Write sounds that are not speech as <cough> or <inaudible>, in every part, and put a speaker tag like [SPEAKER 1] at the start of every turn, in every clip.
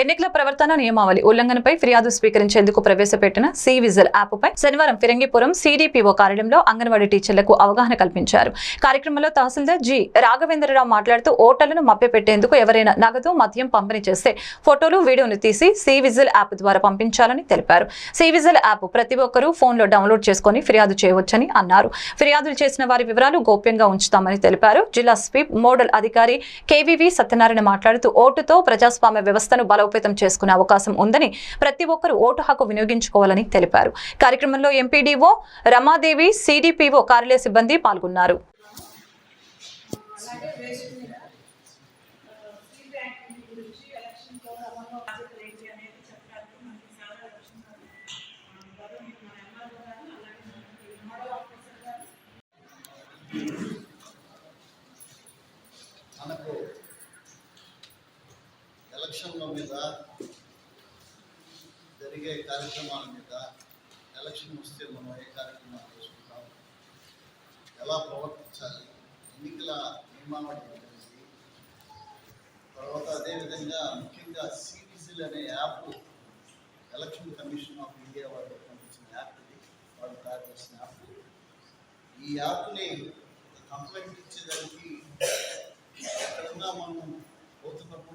[SPEAKER 1] ఎన్నికల ప్రవర్తన నియమావళి ఉల్లంఘనపై ఫిర్యాదు స్వీకరించేందుకు ప్రవేశపెట్టిన సి విజిల్ యాప్పై శనివారం ఫిరంగిపురం సిడిపిఓ కార్యాలయంలో అంగన్వాడీ టీచర్లకు అవగాహన కల్పించారు. కార్యక్రమంలో తహసీల్దార్ జి రాఘవేంద్రరావు మాట్లాడుతూ ఓటర్లను మభ్యపెట్టేందుకు ఎవరైనా నగదు మద్యం పంపిణీ చేస్తే ఫోటోలు వీడియోను తీసి సి విజిల్ యాప్ ద్వారా పంపించాలని తెలిపారు. సి విజిల్ యాప్ ప్రతి ఒక్కరూ ఫోన్లో డౌన్లోడ్ చేసుకుని ఫిర్యాదు చేయవచ్చని అన్నారు. ఫిర్యాదులు చేసిన వారి వివరాలు గోప్యంగా ఉంచుతామని తెలిపారు. జిల్లా స్వీప్ మోడల్ అధికారి కేవీవి సత్యనారాయణ మాట్లాడుతూ ఓటుతో ప్రజాస్వామ్య వ్యవస్థను బలోపేతం చేసుకునే అవకాశం ఉందని ప్రతి ఒక్కరూ ఓటు హక్కు వినియోగించుకోవాలని తెలిపారు. కార్యక్రమంలో ఎంపీడీఓ రమాదేవి సిడిపిఓ కార్యాలయ సిబ్బంది పాల్గొన్నారు
[SPEAKER 2] అలాగే వేస్ట్ మీద ఫ్రీ బ్యాంకింగ్ గురించి ఎలక్షన్ కోడ్ అమలు బాధ్యతలు ఏంటి అనేది చెప్పడానికి మనకి చాలా ఎలక్షన్ గతంలో మన ఎంఆర్ఓ గారు అలాగే మనకి మోడల్ ఆఫీసర్ గారు
[SPEAKER 3] మనకు ఎలక్షన్ల మీద జరిగే కార్యక్రమాల మీద ఎలక్షన్ వస్తే మనం ఏ కార్యక్రమాలు చేసుకుంటాం? ఎలా ప్రవర్తించాలి? ఎన్నికల నియమావళి గురించి తర్వాత అదేవిధంగా ముఖ్యంగా సిటిసిల్ అనే app election commission of India వాళ్ళు పంపించిన యాప్ ఇది. వాళ్ళు తయారు చేసిన యాప్ ఈ యాప్ని కంప్లైంట్ ఇచ్చేదానికి ఎక్కడన్నా మనం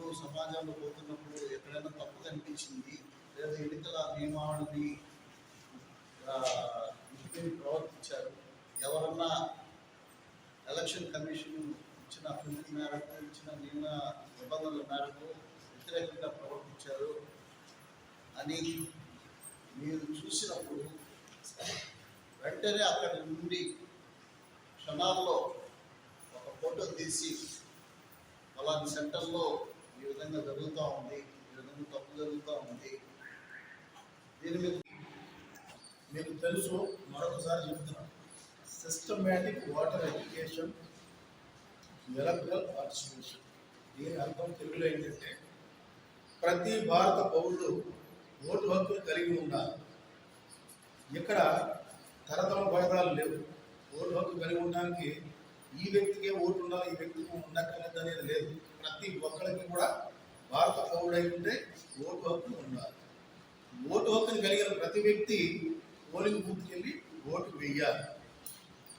[SPEAKER 3] పోతున్నప్పుడు సమాజంలో పోతున్నప్పుడు ఎక్కడైనా తప్పు కనిపించింది? లేదా ఎన్నికల నియమావళిని ప్రవర్తించారు? ఎవరన్నా ఎలక్షన్ కమిషన్ ఇచ్చిన అభివృద్ధి మేరకు ఇచ్చిన నియమ నిబంధనల మేరకు వ్యతిరేకంగా ప్రవర్తించారు అని మీరు చూసినప్పుడు వెంటనే అక్కడి నుండి క్షణాల్లో ఒక ఫోటో తీసి అలాంటి సెంటర్లో ఈ విధంగా జరుగుతూ ఉంది ఈ విధంగా తప్పు జరుగుతూ ఉంది. దీని మీద
[SPEAKER 4] మీకు తెలుసు మరొకసారి చెప్తున్నాను systematic voter education electoral participation దీని అర్థం తెలుగులో ఏంటంటే ప్రతి భారత పౌరుడు ఓటు హక్కును కలిగి ఉండాలి. ఇక్కడ తరతమ భేదాలు లేవు. ఓటు హక్కు కలిగి ఉండడానికి ఈ వ్యక్తికే ఓటు ఉండాలి ఈ వ్యక్తికి ఉండక్కర్లేదు అనేది లేదు. ప్రతి ఒక్కరికి కూడా భారత పౌరుడై ఉంటే ఓటు హక్కు ఉండాలి. ఓటు హక్కును కలిగిన ప్రతి వ్యక్తి పోలింగ్ బూత్కి వెళ్ళి ఓటు వేయాలి.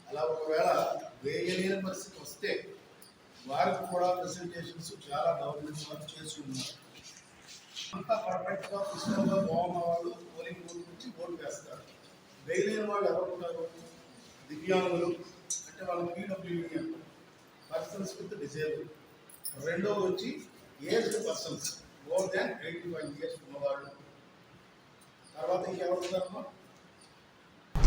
[SPEAKER 4] అలా ఒకవేళ వేయలేని పరిస్థితి వస్తే వారికి కూడా ప్రెసెంటేషన్స్ చాలా గవర్నమెంట్ వారు చేసి ఉన్నారు. అంతా పర్ఫెక్ట్గా పుస్తకంగా బాగున్న వాళ్ళు పోలింగ్ బూత్ నుంచి ఓటు వేస్తారు. వేయలేని వాళ్ళు ఎవరు ఉంటారు? దివ్యాంగులు అంటే వాళ్ళ పీడబ్ల్యూడి అంటారు. పర్సన్స్ విత్ డిసేబుల్ రెండో వచ్చి aged persons more than eighty five years ఉన్నవాళ్ళు. తర్వాత ఇంకెవరు ఉన్నారమ్మా?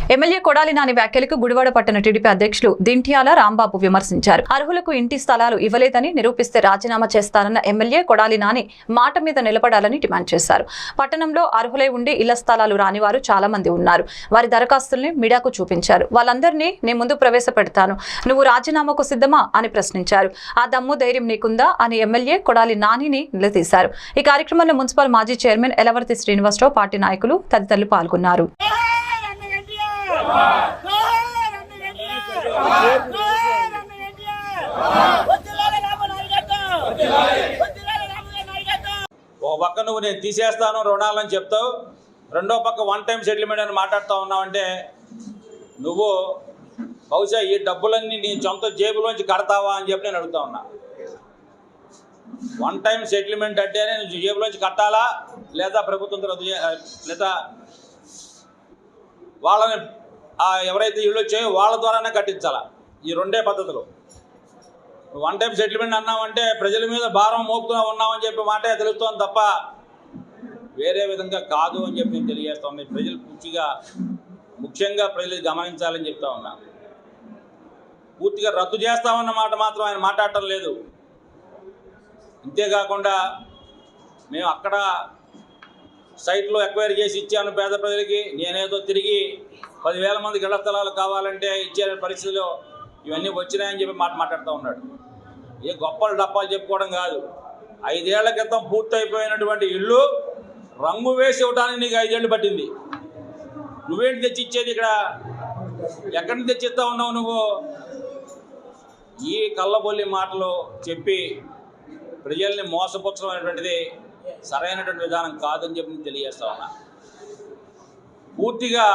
[SPEAKER 1] ఎమ్మెల్యే కొడాలి నాని వ్యాఖ్యలకు గుడివాడ పట్టణ టీడీపీ అధ్యక్షులు దింటియాల రాంబాబు విమర్శించారు. అర్హులకు ఇంటి స్థలాలు ఇవ్వలేదని నిరూపిస్తే రాజీనామా చేస్తారన్న ఎమ్మెల్యే కొడాలి నాని మాట మీద నిలబడాలని డిమాండ్ చేశారు. పట్టణంలో అర్హులై ఉండి ఇళ్ళ స్థలాలు రాని వారు చాలా మంది ఉన్నారు. వారి దరఖాస్తుల్ని మీడియాకు చూపించారు. వాళ్ళందరినీ నీ ముందు ప్రవేశపెడతాను. నువ్వు రాజీనామాకు సిద్ధమా? అని ప్రశ్నించారు. ఆ దమ్ము ధైర్యం నీకుందా? అని ఎమ్మెల్యే కొడాలి నానిని నిలదీశారు. ఈ కార్యక్రమంలో మున్సిపల్ మాజీ చైర్మన్ ఎలవర్తి శ్రీనివాసరావు పార్టీ నాయకులు తదితరులు పాల్గొన్నారు.
[SPEAKER 5] ఓ పక్క నువ్వు నేను తీసేస్తాను రుణాలని చెప్తావు. రెండో పక్క వన్ టైం సెటిల్మెంట్ అని మాట్లాడుతూ ఉన్నావంటే నువ్వు బహుశా ఈ డబ్బులన్నీ నీ సొంత జేబులోంచి కడతావా అని చెప్పి నేను అడుగుతా ఉన్నా. వన్ టైం సెటిల్మెంట్ అంటేనే నువ్వు జేబులోంచి కట్టాలా? లేదా ప్రభుత్వం రద్దు లేదా వాళ్ళని ఎవరైతే ఇళ్ళు వచ్చాయో వాళ్ళ ద్వారానే కట్టించాలా? ఈ రెండే పద్ధతులు. వన్ టైం సెటిల్మెంట్ అన్నామంటే ప్రజల మీద భారం మోపుతూ ఉన్నామని చెప్పి మాటే తెలుస్తోంది తప్ప వేరే విధంగా కాదు అని చెప్పి నేను తెలియజేస్తాను ప్రజలు పూర్తిగా ముఖ్యంగా ప్రజలు గమనించాలని చెప్తా ఉన్నా. పూర్తిగా రద్దు చేస్తామన్న మాట మాత్రం ఆయన మాట్లాడటం లేదు. అంతేకాకుండా మేము అక్కడ సైట్లో ఎక్వైరీ చేసి ఇచ్చాను పేద ప్రజలకి. నేనేదో తిరిగి పదివేల మందికి ఇళ్ళ స్థలాలు కావాలంటే ఇచ్చే పరిస్థితిలో ఇవన్నీ వచ్చినాయని చెప్పి మాట మాట్లాడుతూ ఉన్నాడు. ఏ గొప్పలు డప్పాలు చెప్పుకోవడం కాదు. ఐదేళ్ళ క్రితం పూర్తయిపోయినటువంటి ఇల్లు రంగు వేసి ఇవ్వడానికి నీకు ఐదేళ్ళు పట్టింది. నువ్వేంటి తెచ్చి ఇచ్చేది ఇక్కడ? ఎక్కడి నుంచి తెచ్చిస్తా ఉన్నావు నువ్వు? ఈ కళ్ళబొల్లి మాటలు చెప్పి ప్రజల్ని మోసపుచ్చడం అనేటువంటిది సరైనటువంటి విధానం కాదని చెప్పి నేను తెలియజేస్తా ఉన్నా. పూర్తిగా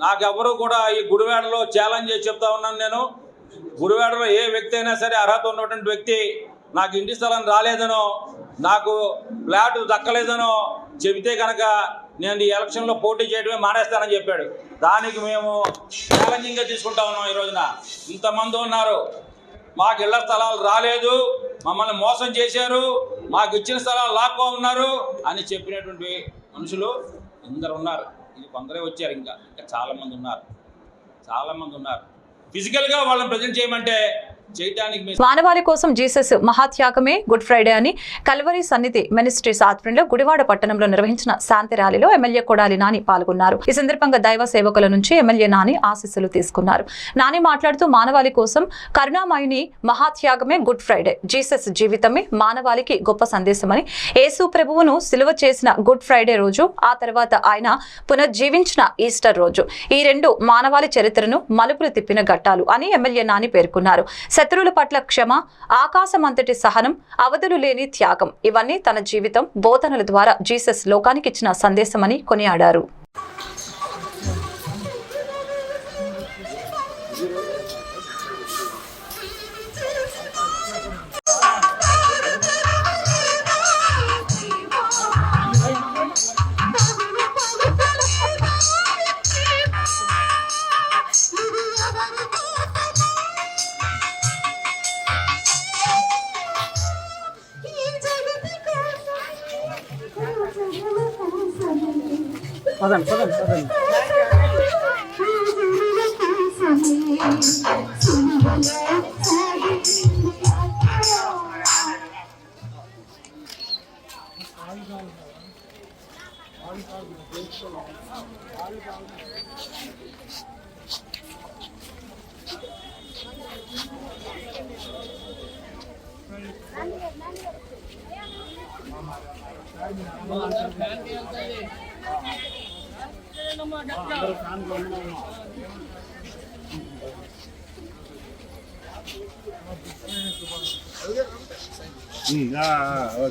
[SPEAKER 5] నాకెవరు కూడా ఈ గుడివాడలో ఛాలెంజ్ చేసి చెప్తా ఉన్నాను నేను. గుడివాడలో ఏ వ్యక్తి అయినా సరే అర్హత ఉన్నటువంటి వ్యక్తి నాకు ఇంటి స్థలం రాలేదనో నాకు ఫ్లాట్ దక్కలేదనో చెబితే కనుక నేను ఈ ఎలక్షన్లో పోటీ చేయడమే మానేస్తానని చెప్పాడు. దానికి మేము ఛాలెంజింగ్గా తీసుకుంటా ఉన్నాం ఈ రోజున. ఇంతమంది ఉన్నారు. మాకు ఇళ్ళ స్థలాలు రాలేదు. మమ్మల్ని మోసం చేశారు. మాకు ఇచ్చిన స్థలాలు లాక్కో ఉన్నారు అని చెప్పినటువంటి మనుషులు ఇందరు ఉన్నారు. ఇది కొందరే వచ్చారు ఇంకా. ఇంకా చాలామంది ఉన్నారు. చాలామంది ఉన్నారు. ఫిజికల్గా వాళ్ళని ప్రజెంట్ చేయమంటే
[SPEAKER 1] మానవాళి కోసం జీసస్ మహాత్యాగమే గుడ్ ఫ్రైడే అని కల్వరి సన్నిధి మినిస్ట్రీస్ ఆధ్వర్యంలో గుడివాడ పట్టణంలో నిర్వహించిన శాంతి ర్యాలీలో ఎమ్మెల్యే కొడాలి నాని పాల్గొన్నారు. ఈ సందర్భంగా దైవ సేవకుల నుంచి ఎమ్మెల్యే నాని ఆశీస్సులు తీసుకున్నారు. నాని మాట్లాడుతూ మానవాళి కోసం కరుణామయుని మహాత్యాగమే గుడ్ ఫ్రైడే. జీసస్ జీవితమే మానవాళికి గొప్ప సందేశమని యేసు ప్రభువును సిలువ చేసిన గుడ్ ఫ్రైడే రోజు ఆ తర్వాత ఆయన పునర్జీవించిన ఈస్టర్ రోజు. ఈ రెండు మానవాళి చరిత్రను మలుపులు తిప్పిన ఘట్టాలు అని ఎమ్మెల్యే నాని పేర్కొన్నారు. శత్రువుల పట్ల క్షమ ఆకాశమంతటి సహనం అవధులు లేని త్యాగం. ఇవన్నీ తన జీవితం బోధనల ద్వారా జీసస్ లోకానికి ఇచ్చిన సందేశమని కొనియాడారు.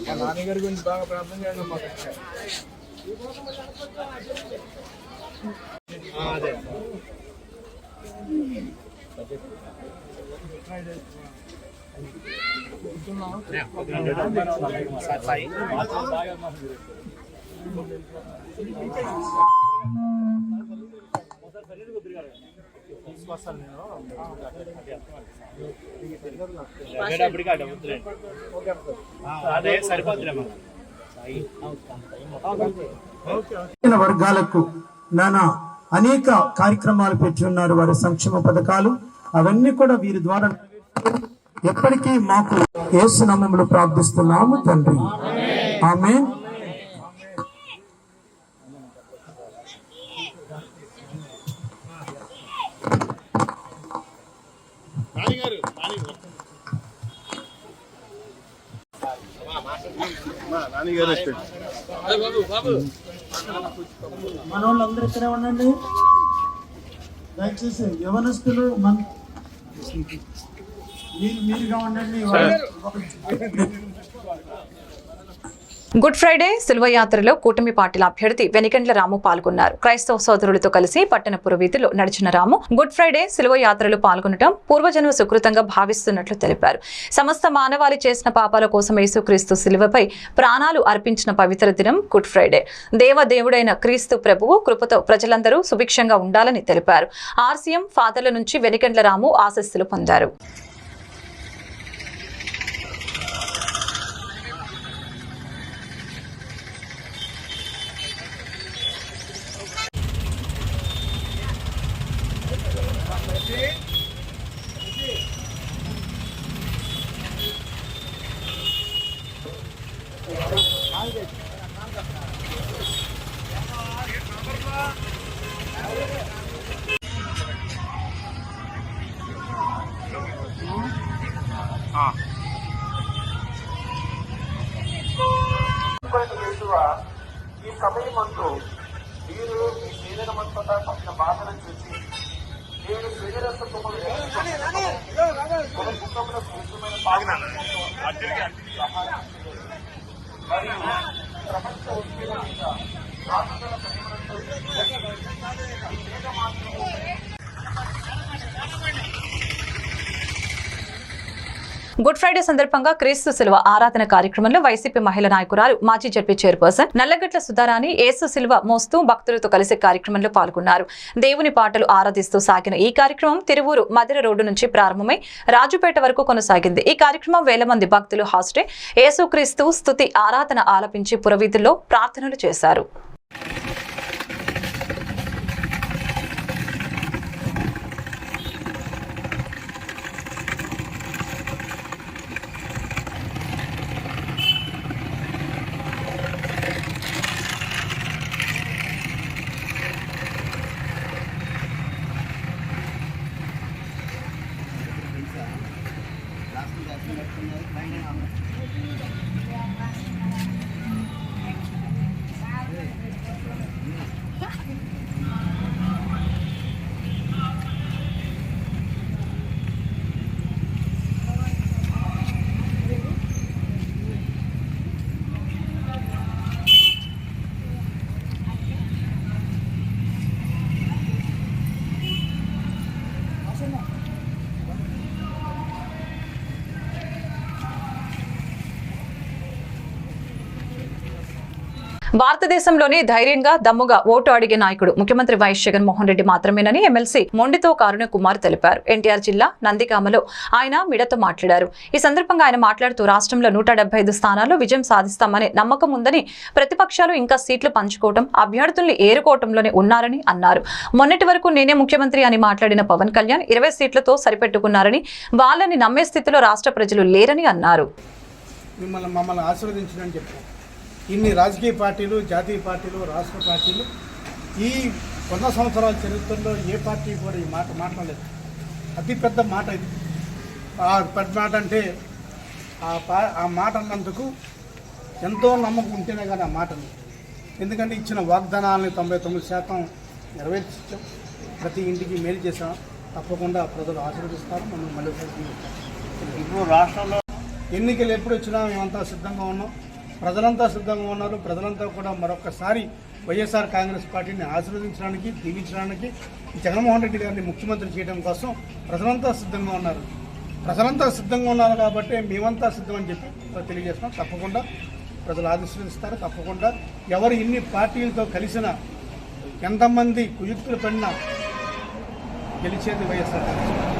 [SPEAKER 6] నాన్నగారి గురించి బాగా ప్రార్థన చేయండి అదే సరిపోతుంది
[SPEAKER 7] వర్గాలకు నానా అనేక కార్యక్రమాలు పెట్టి ఉన్నారు వారి సంక్షేమ పథకాలు. అవన్నీ కూడా వీరి ద్వారా ఎప్పటికీ మాకు యేసు నామములో ప్రార్థిస్తున్నాము తండ్రి. ఆమె మనోళ్ళందరూ ఇక్కడే ఉండండి. దయచేసి యవనస్తులు మన
[SPEAKER 1] గుడ్ ఫ్రైడే శిల్వ యాత్రలో కూటమి పార్టీల అభ్యర్థి వెనికండ్ల రాము పాల్గొన్నారు. క్రైస్తవ సోదరులతో కలిసి పట్టణపుర వీధిలో నడిచిన రాము గుడ్ ఫ్రైడే శిల్వ యాత్రలో పాల్గొనడం పూర్వజన్మ సుకృతంగా భావిస్తున్నట్లు తెలిపారు. సమస్త మానవాళి చేసిన పాపాల కోసం యేసుక్రీస్తు శిలువపై ప్రాణాలు అర్పించిన పవిత్ర దినం గుడ్ ఫ్రైడే. దేవ దేవుడైన క్రీస్తు ప్రభువు కృపతో ప్రజలందరూ సుభిక్షంగా ఉండాలని తెలిపారు. ఆర్సీఎం ఫాదర్ల నుంచి వెనికండ్ల రాము ఆశస్సులు పొందారు.
[SPEAKER 8] ఈ సమయమందు మీరు మీ శరీరమంతటా పట్టిన బాధను చూసి నేను శరీరత్వములు కుటుంబంలో పూర్తమైన
[SPEAKER 1] సందర్భంగా క్రీస్తు శిల్వ ఆరాధన కార్యక్రమంలో వైసీపీ మహిళా నాయకురాలు మాజీ జడ్పీ చైర్పర్సన్ నల్లగట్ల సుధారాణి ఏసు శిల్వ మోస్తూ భక్తులతో కలిసి కార్యక్రమంలో పాల్గొన్నారు. దేవుని పాటలు ఆరాధిస్తూ సాగిన ఈ కార్యక్రమం తిరువూరు మదిర రోడ్డు నుంచి ప్రారంభమై రాజుపేట వరకు కొనసాగింది. ఈ కార్యక్రమం వేల మంది భక్తులు హాస్టే ఏసుక్రీస్తు స్తుతి ఆరాధన ఆలపించి పురవీధుల్లో ప్రార్థనలు చేశారు. భారతదేశంలోని ధైర్యంగా దమ్ముగా ఓటు అడిగే నాయకుడు ముఖ్యమంత్రి వైఎస్ జగన్మోహన్ రెడ్డి మాత్రమేనని ఎమ్మెల్సీ మొండితో కారుణ కుమార్ తెలిపారు. ఎన్టీఆర్ జిల్లా నందిగామలో ఆయన మిడతో మాట్లాడారు. ఈ సందర్భంగా ఆయన మాట్లాడుతూ రాష్ట్రంలో నూట ఐదు స్థానాల్లో విజయం సాధిస్తామనే నమ్మకం ఉందని ప్రతిపక్షాలు ఇంకా సీట్లు పంచుకోవడం అభ్యర్థుల్ని ఏరుకోవటంలోనే ఉన్నారని అన్నారు. మొన్నటి వరకు నేనే ముఖ్యమంత్రి అని మాట్లాడిన పవన్ కళ్యాణ్ ఇరవై సీట్లతో సరిపెట్టుకున్నారని వాళ్ళని నమ్మే స్థితిలో రాష్ట్ర ప్రజలు లేరని అన్నారు.
[SPEAKER 6] మిమ్మల్ని మమ్మల్ని ఆశీర్వదించడని చెప్పారు. ఇన్ని రాజకీయ పార్టీలు జాతీయ పార్టీలు రాష్ట్ర పార్టీలు ఈ వంద సంవత్సరాల చరిత్రలో ఏ పార్టీ కూడా ఈ మాట మాట్లాడలేదు. అతి పెద్ద మాట ఇది. ఆ పెద్ద మాట అంటే ఆ పా ఆ మాట అన్నందుకు ఎంతో నమ్మకం ఉంటేనే కానీ ఆ మాటలు ఎందుకంటే ఇచ్చిన వాగ్దానాలని తొంభై తొమ్మిది శాతం నెరవేర్చాం ప్రతి ఇంటికి మేలు చేసాం తప్పకుండా ప్రజలు ఆశీర్వదిస్తారు. మనం మళ్ళీ ఇప్పుడు రాష్ట్రంలో ఎన్నికలు ఎప్పుడు వచ్చినా మేమంతా సిద్ధంగా ఉన్నాం. ప్రజలంతా సిద్ధంగా ఉన్నారు. ప్రజలంతా కూడా మరొకసారి వైఎస్ఆర్ కాంగ్రెస్ పార్టీని ఆశీర్వదించడానికి దీవించడానికి జగన్మోహన్ రెడ్డి గారిని ముఖ్యమంత్రి చేయడం కోసం ప్రజలంతా సిద్ధంగా ఉన్నారు. ప్రజలంతా సిద్ధంగా ఉన్నారు కాబట్టి మేమంతా సిద్ధం అని చెప్పి తెలియజేస్తున్నాం. తప్పకుండా ప్రజలు ఆశీర్వదిస్తారు. తప్పకుండా ఎవరు ఇన్ని పార్టీలతో కలిసినా ఎంతమంది కుయుక్తులు పడినా గెలిచేది వైఎస్ఆర్ కాంగ్రెస్ పార్టీ.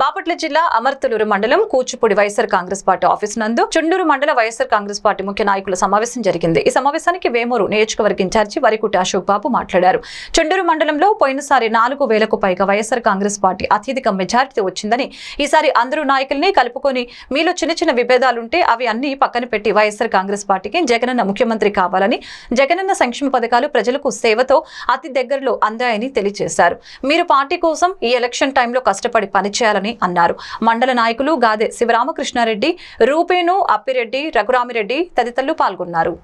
[SPEAKER 1] బాపట్ల జిల్లా అమర్తలూరు మండలం కూచిపూడి వైఎస్ఆర్ కాంగ్రెస్ పార్టీ ఆఫీస్ నందు చుండూరు మండల వైఎస్ఆర్ కాంగ్రెస్ పార్టీ ముఖ్య నాయకుల సమావేశం జరిగింది. ఈ సమావేశానికి వేమూరు నియోజకవర్గ ఇన్ఛార్జి వరికుటి అశోక్ బాబు మాట్లాడారు. చుండూరు మండలంలో పోయినసారి నాలుగు వేలకు పైగా వైఎస్ఆర్ కాంగ్రెస్ పార్టీ అత్యధిక మెజారిటీ వచ్చిందని ఈసారి అందరూ నాయకుల్ని కలుపుకొని మీలో చిన్న చిన్న విభేదాలుంటే అవి అన్ని పక్కన పెట్టి వైఎస్ఆర్ కాంగ్రెస్ పార్టీకి జగనన్న ముఖ్యమంత్రి కావాలని జగనన్న సంక్షేమ పథకాలు ప్రజలకు సేవతో అతి దగ్గరలో అందాయని తెలియజేశారు. మీరు పార్టీ కోసం ఈ ఎలక్షన్ టైంలో కష్టపడి చేయాలని అన్నారు. మండల నాయకులు గాదె శివరామకృష్ణారెడ్డి రూపేణు అప్పిరెడ్డి రఘురామిరెడ్డి తదితరులు పాల్గొన్నారు.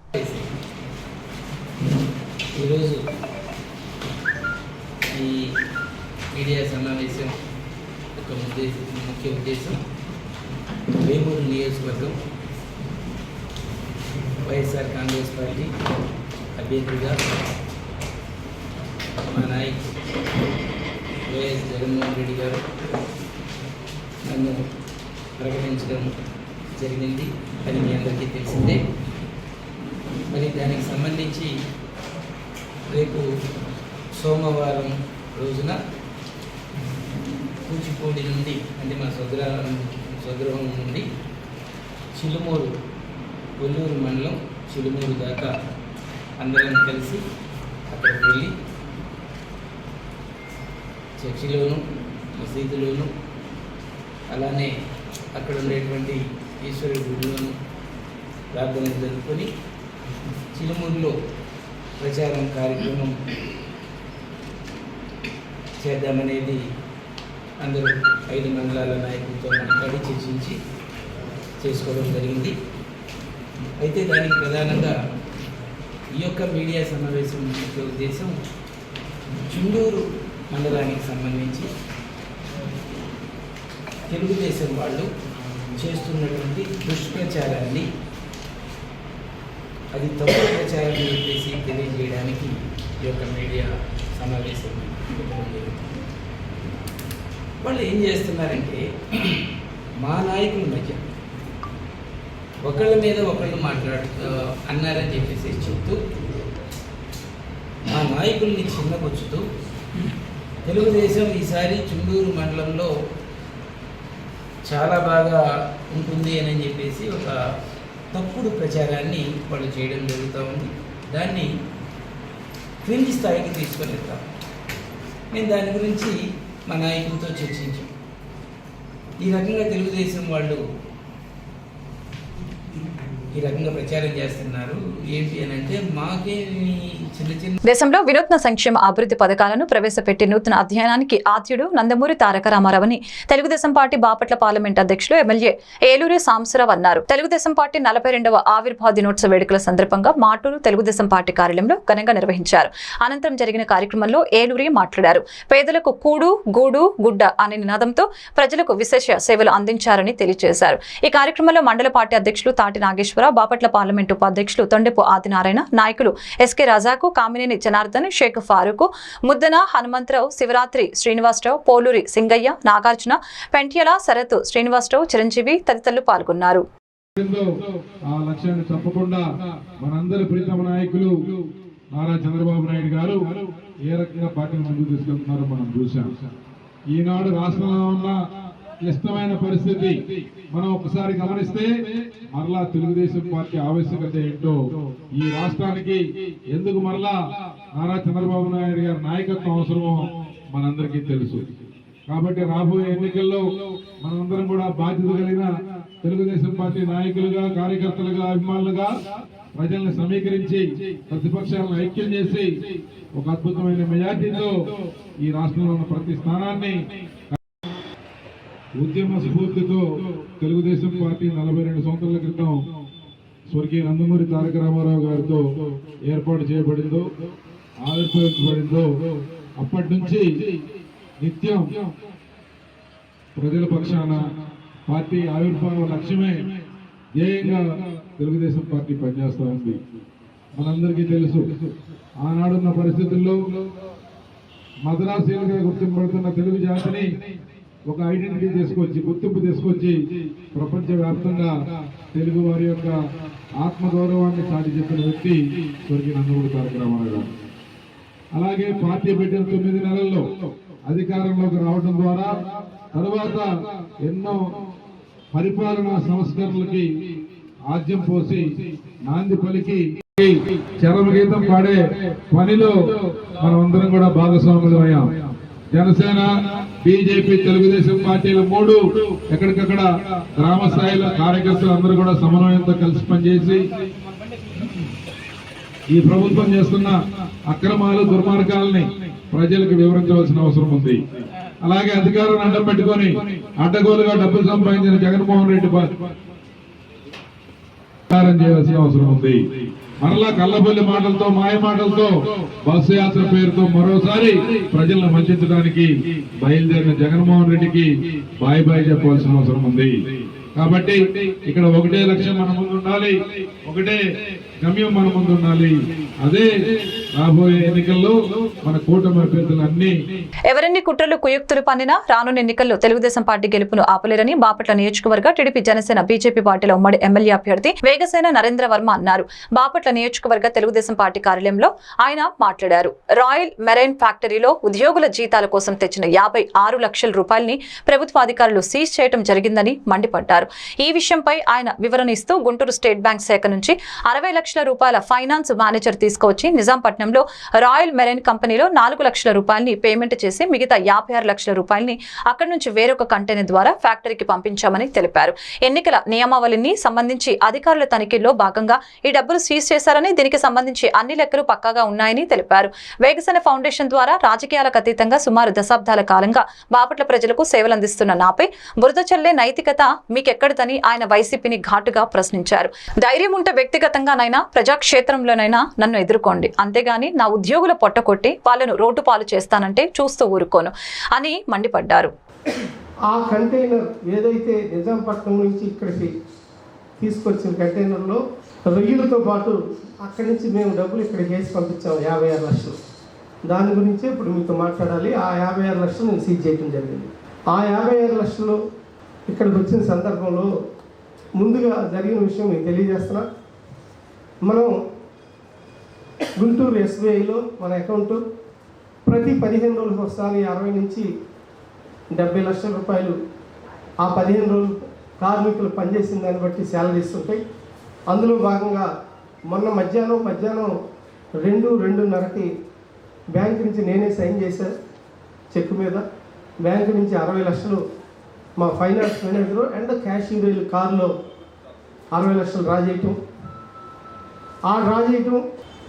[SPEAKER 9] ఈరోజు ఈ మీడియా సమావేశం ఒక ఉద్దేశం ముఖ్య ఉద్దేశం. వేమూరు నియోజకవర్గం వైఎస్ఆర్ కాంగ్రెస్ పార్టీ అభ్యర్థిగా మా నాయకుడు వైఎస్ జగన్మోహన్ రెడ్డి గారు నన్ను ప్రకటించడం జరిగింది అది మీ అందరికీ తెలిసిందే. మరి దానికి సంబంధించి రేపు సోమవారం రోజున కూచిపూడి నుండి అంటే మా స్వగ్రహం స్వగృహం నుండి చిలుమూరు కొల్లూరు మండలం చిలుమూరు దాకా అందరం కలిసి అక్కడికి వెళ్ళి చర్చిలోను మసీదులోను అలానే అక్కడ ఉండేటువంటి ఈశ్వరుడి గుడిలోను ప్రార్థనలు జరుపుకొని చిలుమూరులో ప్రచారం కార్యక్రమం చేద్దామనేది అందరూ ఐదు మండలాల నాయకులతో మాట్లాడి చర్చించి చేసుకోవడం జరిగింది. అయితే దానికి ప్రధానంగా ఈ యొక్క మీడియా సమావేశం ఉద్దేశం చుండూరు మండలానికి సంబంధించి తెలుగుదేశం వాళ్ళు చేస్తున్నటువంటి దుష్ప్రచారాన్ని అది తప్పు ప్రచారం చెప్పేసి తెలియజేయడానికి ఈ యొక్క మీడియా సమావేశం వాళ్ళు ఏం చేస్తున్నారంటే మా నాయకుల మధ్య ఒకళ్ళ మీద ఒకళ్ళు మాట్లాడు అన్నారని చెప్పేసి చెప్తూ మా నాయకుల్ని చిన్నకొచ్చుతూ తెలుగుదేశం ఈసారి చుండూరు మండలంలో చాలా బాగా ఉంటుంది అని చెప్పేసి ఒక తప్పుడు ప్రచారాన్ని వాళ్ళు చేయడం జరుగుతూ ఉంది. దాన్ని క్రింది స్థాయికి తీసుకొని వెళ్తాం మేము దాని గురించి మా నాయకులతో చర్చించాం. ఈ రకంగా తెలుగుదేశం వాళ్ళు ఈ రకంగా ప్రచారం చేస్తున్నారు.
[SPEAKER 1] దేశంలో వినూత్న సంక్షేమ అభివృద్ధి పథకాలను ప్రవేశపెట్టి నూతన అధ్యయనానికి ఆద్యుడు నందమూరి తారక రామారావుని తెలుగుదేశం పార్టీ బాపట్ల పార్లమెంట్ అధ్యక్షులు ఎమ్మెల్యే ఏలూరి సాంబశివరావు అన్నారు. తెలుగుదేశం పార్టీ నలభై రెండవ ఆవిర్భావ దినోత్సవ వేడుకల సందర్భంగా మాటూరు తెలుగుదేశం పార్టీ కార్యాలయంలో ఘనంగా నిర్వహించారు. అనంతరం జరిగిన కార్యక్రమంలో ఏలూరి మాట్లాడారు. పేదలకు కూడు గూడు గుడ్డ అనే నినాదంతో ప్రజలకు విశేష సేవలు అందించారని తెలియజేశారు. ఈ కార్యక్రమంలో మండల పార్టీ అధ్యక్షులు తాటి నాగేశ్వరరావు బాపట్ల పార్లమెంటు ఉపాధ్యక్షులు తొండెపు ఆదినారాయణ నాయకులు ఎస్కే రజాకు కామినేని జనార్దన్ షేక్ ఫారూక్ ముద్దన హనుమంతరావు శివరాత్రి శ్రీనివాసరావు పోలూరి సింగయ్య నాగార్జున పెంట్యల శరత్ శ్రీనివాసరావు చిరంజీవి తదితరులు పాల్గొన్నారు.
[SPEAKER 10] ఆ లక్ష్యాన్ని తప్పకుండా మనందరి ప్రీతమ నాయకులు నారా చంద్రబాబు నాయుడు గారు ఏ రకంగా పార్టీని ముందుకు తీసుకెళ్తున్నారో మనం చూసాం ఈనాడు రాష్ట్రంలో ఉన్న క్లిష్టమైన పరిస్థితి. మనం ఒకసారి గమనిస్తే మరలా తెలుగుదేశం పార్టీ ఆవశ్యకత ఏంటో ఈ రాష్ట్రానికి ఎందుకు మరలా నారా చంద్రబాబు నాయుడు గారి నాయకత్వం అవసరమో మనందరికీ తెలుసు. కాబట్టి రాబోయే ఎన్నికల్లో మనందరం కూడా బాధ్యత కలిగిన తెలుగుదేశం పార్టీ నాయకులుగా కార్యకర్తలుగా అభిమానులుగా ప్రజల్ని సమీకరించి ప్రతిపక్షాలను ఐక్యం చేసి ఒక అద్భుతమైన మెజార్టీతో ఈ రాష్ట్రంలో ఉన్న ప్రతి స్థానాన్ని ఉద్యమ స్ఫూర్తితో తెలుగుదేశం పార్టీ నలభై రెండు సంవత్సరాల క్రితం స్వర్గీయ నందమూరి తారక రామారావు గారితో ఏర్పాటు చేయబడిందో ఆవిర్భవించబడిందో అప్పటి నుంచి నిత్యం ప్రజల పక్షాన పార్టీ ఆవిర్భావ లక్ష్యమే ధ్యేయంగా తెలుగుదేశం పార్టీ పనిచేస్తూ ఉంది. మనందరికీ తెలుసు ఆనాడున్న పరిస్థితుల్లో మద్రాసీలుగా గుర్తింపబడుతున్న తెలుగు జాతిని ఒక ఐడెంటిటీ తీసుకొచ్చి గుర్తింపు తీసుకొచ్చి ప్రపంచ వ్యాప్తంగా తెలుగు వారి యొక్క ఆత్మగౌరవాన్ని చాటి చెప్పిన వ్యక్తి స్వర్గీయ నందమూరి తారక రామారావు గారు. అలాగే పార్టీ పెట్టిన తొమ్మిది నెలల్లో అధికారంలోకి రావడం ద్వారా తర్వాత ఎన్నో పరిపాలనా సంస్కరణలకి ఆద్యం పోసి నాంది పలికి చరమ గీతం పాడే పనిలో మనమందరం కూడా భాగస్వాములు అయ్యాం జనసేన బీజేపీ తెలుగుదేశం పార్టీలు మూడు ఎక్కడికక్కడ గ్రామ స్థాయిలో కార్యకర్తలు అందరూ కూడా సమన్వయంతో కలిసి పనిచేసి ఈ ప్రభుత్వం చేస్తున్న అక్రమాలు దుర్మార్గాల్ని ప్రజలకు వివరించవలసిన అవసరం ఉంది. అలాగే అధికారాన్ని అడ్డం పెట్టుకొని అడ్డగోలుగా డబ్బులు సంపాదించిన జగన్మోహన్ రెడ్డి ప- చేయాల్సిన అవసరం ఉంది. మరలా కళ్ళబొల్లి మాటలతో మాయ మాటలతో బస్సు యాత్ర పేరుతో మరోసారి ప్రజలను వంచడానికి బయలుదేరిన జగన్మోహన్ రెడ్డికి బాయ్ బాయ్ చెప్పాల్సిన అవసరం ఉంది. కాబట్టి ఇక్కడ ఒకటే లక్ష్యం మన ముందు ఉండాలి ఒకటే గమ్యం మన ముందు ఉండాలి. అదే రాబోయే ఎన్నికల్లో మన కూటమి
[SPEAKER 1] కుట్రలు కుయుక్తులు పన్నినా రానున్న ఎన్నికల్లో తెలుగుదేశం పార్టీ గెలుపును ఆపలేరని బాపట్ల నియోజకవర్గ టీడీపీ జనసేన బీజేపీ పార్టీల ఉమ్మడి ఎమ్మెల్యే అభ్యర్థి వేగసేన నరేంద్ర వర్మ అన్నారు. బాపట్ల నియోజకవర్గ తెలుగుదేశం పార్టీ కార్యాలయంలో ఆయన మాట్లాడారు. రాయల్ మెరైన్ ఫ్యాక్టరీలో ఉద్యోగుల జీతాల కోసం తెచ్చిన యాభై ఆరు లక్షల రూపాయలని ప్రభుత్వ అధికారులు సీజ్ చేయడం జరిగిందని మండిపడ్డారు. ఈ విషయంపై ఆయన వివరణ ఇస్తూ గుంటూరు స్టేట్ బ్యాంక్ శాఖ నుంచి అరవై లక్షల రూపాయల ఫైనాన్స్ మేనేజర్ తీసుకువచ్చి విశాఖపట్నంలో రాయల్ మెరైన్ కంపెనీలో నాలుగు లక్షల రూపాయలని పేమెంట్ చేసి మిగతా యాభై ఆరు లక్షల రూపాయలని అక్కడి నుంచి వేరొక కంటైనర్ ద్వారా ఫ్యాక్టరీకి పంపించామని తెలిపారు. ఎన్నికల నియమావళిని సంబంధించి అధికారుల తనిఖీల్లో భాగంగా ఈ డబ్బులు సీజ్ చేశారని దీనికి సంబంధించి అన్ని లెక్కలు పక్కాగా ఉన్నాయని తెలిపారు. వేగసేన ఫౌండేషన్ ద్వారా రాజకీయాలకు అతీతంగా సుమారు దశాబ్దాల కాలంగా బాపట్ల ప్రజలకు సేవలు అందిస్తున్న నాపై బురద చల్లే నైతికత మీకెక్కడిదని ఆయన వైసీపీని ఘాటుగా ప్రశ్నించారు. ధైర్యం ఉంటే వ్యక్తిగతంగానైనా ప్రజాక్షేత్రంలోనైనా నన్ను ఎదుర్కోండి. అంతేగాని నా ఉద్యోగుల పొట్టకొట్టి వాళ్ళను రోడ్డు పాలు చేస్తానంటే చూస్తూ ఊరుకోను అని మండిపడ్డారు.
[SPEAKER 11] ఆ కంటైనర్ ఏదైతే నిజాంపట్నం నుంచి ఇక్కడికి తీసుకొచ్చిన కంటైనర్లో రొయ్యలతో పాటు అక్కడి నుంచి మేము డబ్బులు ఇక్కడికి వేసి పంపించాము యాభై ఆరు లక్షలు. దాని గురించి ఇప్పుడు మీతో మాట్లాడాలి. ఆ యాభై ఆరు లక్షలు నేను సీజ్ చేయడం జరిగింది. ఆ యాభై ఆరు లక్షలు ఇక్కడికి వచ్చిన సందర్భంలో ముందుగా జరిగిన విషయం మీకు తెలియజేస్తున్నా. మనం గుంటూరు ఎస్బీఐలో మన అకౌంట్ ప్రతి పదిహేను రోజులకు ఒకసారి అరవై నుంచి డెబ్బై లక్షల రూపాయలు ఆ పదిహేను రోజులు కార్మికులు పనిచేసిన దాన్ని బట్టి శాలరీస్ ఉంటాయి అందులో భాగంగా మొన్న మధ్యాహ్నం మధ్యాహ్నం రెండు రెండున్నరకి బ్యాంక్ నుంచి నేనే సైన్ చేశాను చెక్ మీద. బ్యాంక్ నుంచి అరవై లక్షలు మా ఫైనాన్స్ మేనేజర్ అండ్ క్యాషియర్ కారులో అరవై లక్షలు డ్రా చేయటం. ఆ డ్రా చేయటం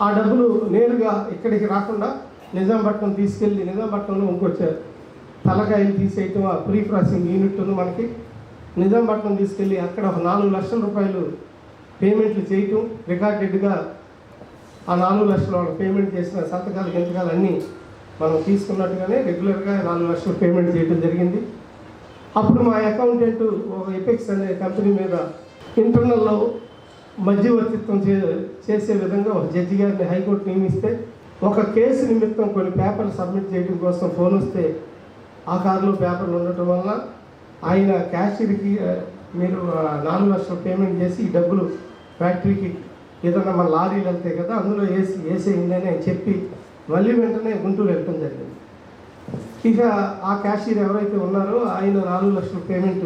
[SPEAKER 11] ఆ డబ్బులు నేరుగా ఇక్కడికి రాకుండా నిజాంపట్నం తీసుకెళ్ళి నిజాంపట్నంలో ఇంకొక తలకాయలు తీసేయటం ఆ ప్రీ ప్రాసెసింగ్ యూనిట్ ఉంది మనకి నిజాంపట్నం తీసుకెళ్ళి అక్కడ ఒక నాలుగు లక్షల రూపాయలు పేమెంట్లు చేయటం రికార్డెడ్గా ఆ నాలుగు లక్షల పేమెంట్ చేసిన సంతకాలు గంతకాలు అన్నీ మనం తీసుకున్నట్టుగానే రెగ్యులర్గా నాలుగు లక్షలు పేమెంట్ చేయడం జరిగింది. అప్పుడు మా అకౌంటెంట్ ఒక ఎపెక్స్ అనే కంపెనీ మీద ఇంటర్నల్లో మధ్యవర్తిత్వం చే చేసే విధంగా ఒక జడ్జి గారిని హైకోర్టు నియమిస్తే ఒక కేసు నిమిత్తం కొన్ని పేపర్లు సబ్మిట్ చేయడం కోసం ఫోన్ వస్తే ఆ కారులో పేపర్లు ఉండటం వల్ల ఆయన క్యాషియర్కి మీరు నాలుగు లక్షలు పేమెంట్ చేసి ఈ డబ్బులు ఫ్యాక్టరీకి ఏదన్నా మన లారీలు వెళ్తాయి కదా అందులో వేసి వేసేయండి అని చెప్పి మళ్ళీ వెంటనే గుంటూరు వెళ్ళటం జరిగింది. ఇక ఆ క్యాషియర్ ఎవరైతే ఉన్నారో ఆయన నాలుగు లక్షల పేమెంట్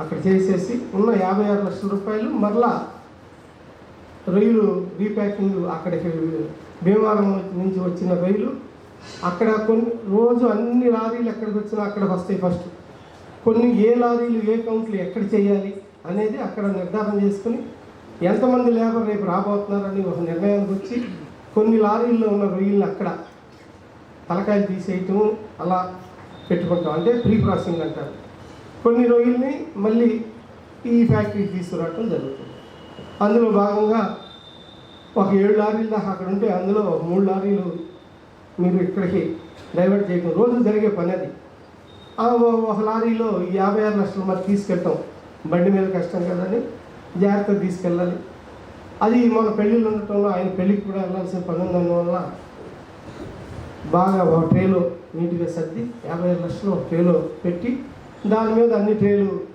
[SPEAKER 11] అక్కడ చేసేసి ఉన్న యాభై ఆరు లక్షల రూపాయలు మరలా రొయ్యలు రీప్యాకింగ్ అక్కడికి భీమవరం నుంచి వచ్చిన రొయ్యలు అక్కడ కొన్ని రోజు అన్ని లారీలు ఎక్కడికి వచ్చినా అక్కడికి వస్తాయి ఫస్ట్ కొన్ని ఏ లారీలు ఏ కౌంట్లు ఎక్కడ చేయాలి అనేది అక్కడ నిర్ధారణ చేసుకుని ఎంతమంది లేబర్ రేపు రాబోతున్నారని ఒక నిర్ణయానికి వచ్చి కొన్ని లారీల్లో ఉన్న రొయ్యలను అక్కడ తలకాయలు తీసేయటం అలా పెట్టుకుంటాం. అంటే ప్రీ ప్రాసెసింగ్ అంటారు. కొన్ని రొయ్యల్ని మళ్ళీ ఈ ఫ్యాక్టరీకి తీసుకురావటం జరుగుతుంది. అందులో భాగంగా ఒక ఏడు లారీలు దాకా అక్కడ ఉంటే అందులో మూడు లారీలు మీరు ఇక్కడికి డైవర్ట్ చేయటం. రోజు జరిగే పని అది. ఒక లారీలో యాభై ఆరు లక్షలు మరి తీసుకెళ్ళటం బండి మీద కష్టం కదండి. జాగ్రత్తగా తీసుకెళ్ళాలి. అది మన పెళ్ళిళ్ళు ఉండటంలో ఆయన పెళ్ళికి కూడా వెళ్ళాల్సిన పని ఉన్నందువల్ల బాగా ఒక ట్రేలో నీట్గా సర్ది యాభై ఆరు లక్షలు ఒక ట్రేలో పెట్టి దాని మీద అన్ని ట్రేలు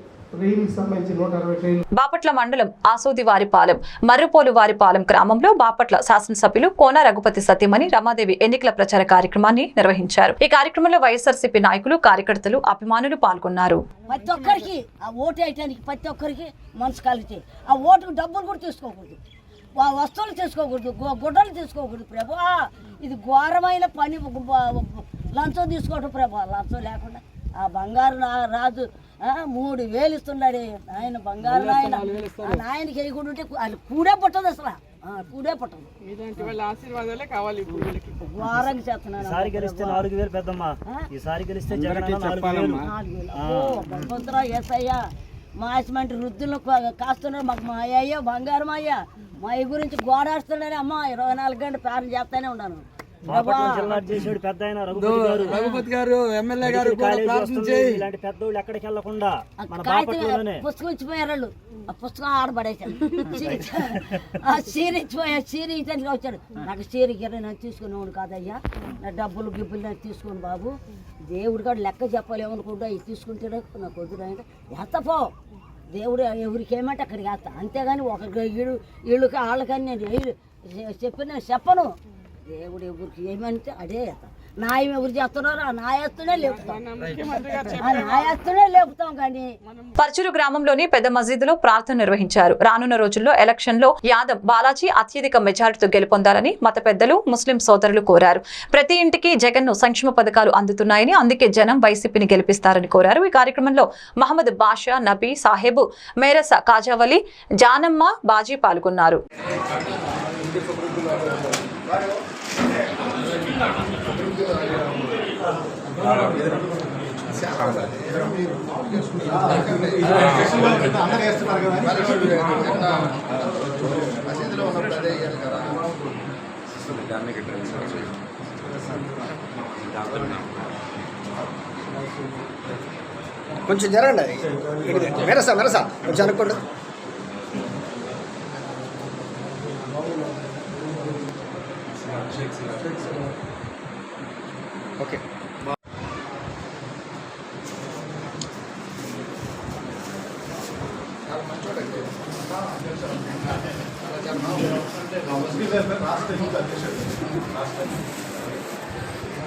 [SPEAKER 1] బాపట్ల మండలం ఆసోది వారిపాలెం మర్రుపోలు వారిపాలెం గ్రామంలో బాపట్ల శాసనసభ్యులు కోన రఘుపతి సత్యమణి రమాదేవి ఎన్నికల ప్రచార కార్యక్రమాన్ని నిర్వహించారు. ఈ కార్యక్రమంలో వైఎస్ఆర్సీపీ నాయకులు కార్యకర్తలు అభిమానులు పాల్గొన్నారు.
[SPEAKER 12] ప్రతి ఒక్కరికి ఆ ఓటు వేయటానికి ప్రతి ఒక్కరికి మనసు కలిగితే ఆ ఓటుకు డబ్బులు కూడా తీసుకోకూడదు. వా- వస్తువులు తీసుకోకూడదు గు- గుడ్డలు తీసుకోకూడదు ప్రభా. ఇది ఘోరమైన పని లంచం తీసుకోవటం ప్రభా. లంచం లేకుండా ఆ బంగారు రాజు మూడు వేలు ఇస్తున్నాడే. ఆయన బంగారు నాయన ఆ నాయనకి వేయకుండా ఉంటే అది కూడే పుట్టదు అసలు. ఆ, కూడే పుట్టదు.
[SPEAKER 2] ఆశీర్వాదాలే కావాలి
[SPEAKER 12] ఘోరంగా చేస్తున్నాను.
[SPEAKER 13] ఈసారి గెలిస్తే నాలుగు వేలు పెద్దమ్మ. ఈసారి గెలిస్తే
[SPEAKER 12] భగవంతుడా ఏసయ్యా మా అసమంటి వృద్ధులను కాస్తున్నారు. మాకు మా అయ్యో బంగారం అయ్యా. మా అయ్య గురించి గోడాడుతున్నాడని అమ్మ ఇరవై నాలుగు గంటలు ప్రారం చేస్తానే ఉన్నాను.
[SPEAKER 13] చేసాడు పెద్ద ఆయన రఘుపతి గారు.
[SPEAKER 2] రఘుపతి గారు ఎమ్మెల్యే గారు
[SPEAKER 13] ఇలాంటి పెద్దోళ్ళు ఎక్కడికి వెళ్ళకుండా మన బాపట్లలోనే
[SPEAKER 12] పుస్తకం ఇచ్చిపోయారు ఆ పుస్తకం ఆడబడేశాను <laughs> ఆ చీర ఇచ్చిపోయా చీర ఇచ్చానికి వచ్చాడు. నాకు చీర గిర్ర నేను తీసుకునేవాడు కాదయ్యా. నా డబ్బులు గిబ్బులు నాకు తీసుకుని బాబు. దేవుడు కాడు లెక్క చెప్పలేమనుకుంటా. ఇది తీసుకుంటే నాకు వద్దు అంటే ఎంత పో. దేవుడు ఎవరికి ఏమంటే అక్కడికి వేస్తా. అంతేగాని ఒకరికి వీళ్ళు వీళ్ళకి వాళ్ళకని నేను చెప్పిన చెప్పను. దేవుడు ఎవరికి ఏమంటే అదే నాయం ఎవరు చేస్తున్నారో ఆ నాయస్తునే లేపుతాం. ఆ నాయస్తునే లేపుతాం కానీ
[SPEAKER 1] పర్చూరు గ్రామంలోని పెద్ద మసీదులో ప్రార్థన నిర్వహించారు. రానున్న రోజుల్లో ఎలక్షన్లో యాదవ్ బాలాజీ అత్యధిక మెజారిటీతో గెలుపొందాలని మత పెద్దలు ముస్లిం సోదరులు కోరారు. ప్రతి ఇంటికి జగన్ను సంక్షేమ పథకాలు అందుతున్నాయని అందుకే జనం వైసీపీని గెలిపిస్తారని కోరారు. ఈ కార్యక్రమంలో మహమ్మద్ బాషా నబీ సాహెబు మేరస కాజావలి జానమ్మ బాజీ పాల్గొన్నారు.
[SPEAKER 3] మసీదులో ఉన్నప్పుడు అదే కదా
[SPEAKER 14] కొంచెం జరగండి మెరసా మెరసా. కొంచెం అనుకోండి.
[SPEAKER 4] ಓಕೆ